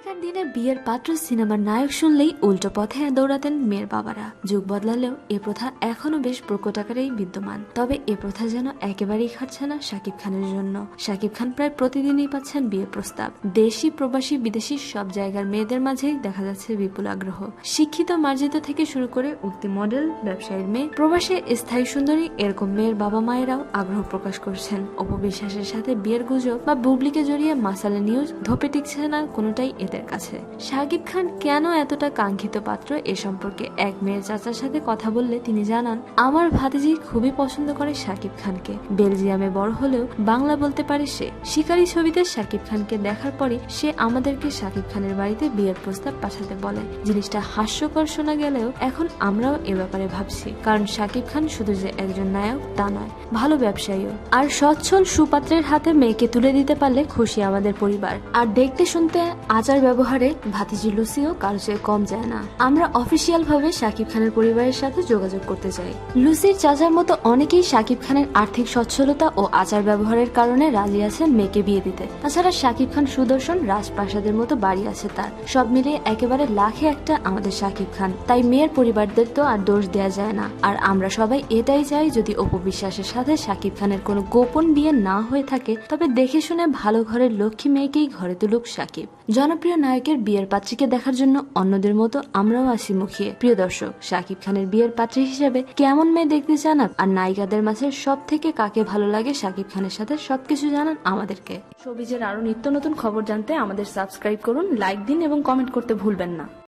আগেকার দিনে বিয়ের পাত্র সিনেমার নায়ক শুনলেই উল্টো পথে দৌড়াতেন মেয়ের বাবারা। যুগ বদলালেও এ প্রথা এখনও বেশ প্রকট আকারেই বিদ্যমান। তবে এ প্রথা যেন একেবারেই খাটছে না শাকিব খানের জন্য। শাকিব খান প্রায় প্রতিদিনই পাচ্ছেন বিয়ের প্রস্তাব। দেশি, প্রবাসী, বিদেশি সব জায়গার মেয়েদের মাঝেই দেখা যাচ্ছে বিপুল আগ্রহ। শিক্ষিত, মার্জিত থেকে শুরু করে উক্তি মডেল, ব্যবসায়ীর মেয়ে, প্রবাসে স্থায়ী সুন্দরী এরকম মেয়ের বাবা মায়েরাও আগ্রহ প্রকাশ করছেন। অপবিশ্বাসের সাথে বিয়ের গুজব বা বুবলিকে জড়িয়ে মাসালা নিউজ ধোপে টিকছে না কোনোটাই এদের কাছে। শাকিব খান কেন এতটা কাঙ্ক্ষিত পাত্র এ সম্পর্কে এক মেয়ের চাচার সাথে কথা বললে তিনি জানান, আমার ভাতিজি খুবই পছন্দ করে শাকিব খানকে। বেলজিয়ামে বড় হলেও বাংলা বলতে পারে সে। শিকারী ছবিতে শাকিব খানকে দেখার পরে সে আমাদেরকে শাকিব খানের বাড়িতে বিয়ের প্রস্তাব পাঠাতে বলে। জিনিসটা হাস্যকর শোনা গেলেও এখন আমরাও এ ব্যাপারে ভাবছি। কারণ শাকিব খান শুধু যে একজন নায়ক, তা নয়, ভালো ব্যবসায়ীও। আর সচ্ছল সুপাত্রের হাতে মেয়েকে তুলে দিতে পারলে খুশি আমাদের পরিবার। আর দেখতে শুনতে আচার ব্যবহারে ভাতিজি লুসিও কারও চেয়ে কম যায় না। আমরা অফিসিয়াল ভাবে শাকিব খানের পরিবারের সাথে যোগাযোগ করতে চাই। লুসির চাচার মতো অনেকেই শাকিব খানের আর্থিক সচ্ছলতা ও আচার ব্যবহারের কারণে রাজি আছেন মেয়েকে বিয়ে দিতে। তাছাড়া শাকিব খান সুদর্শন রাজপ্রাসাদের মতো বাড়ি আছে তার। সব মিলিয়ে একেবারে লাখে একটা আমাদের শাকিব খান। তাই মেয়ের পরিবারদের তো আর দোষ দেওয়া যায় না। আর আমরা সবাই এটাই চাই যদি অপবিশ্বাসের সাথে শাকিব খানের কোনো গোপন বিয়ে না হয়ে থাকে, তবে দেখে শুনে ভালো ঘরের লক্ষ্মী মেয়েকেই ঘরে তুলুক শাকিব। জনপ্রিয় নায়কের বিয়ের পাত্রীকে দেখার জন্য অন্যদের মতো আমরাও আসি মুখিয়ে প্রিয় দর্শক, শাকিব খানের বিয়ের পাত্রী হিসেবে কেমন মেয়ে দেখতে চান আর নায়িকাদের মাঝে সব থেকে কাকে ভালো লাগে শাকিব খানের সাথে সবকিছু জানান আমাদেরকে। সবিজের আরও নিত্য নতুন খবর জানতে আমাদের সাবস্ক্রাইব করুন, লাইক দিন এবং কমেন্ট করতে ভুলবেন না।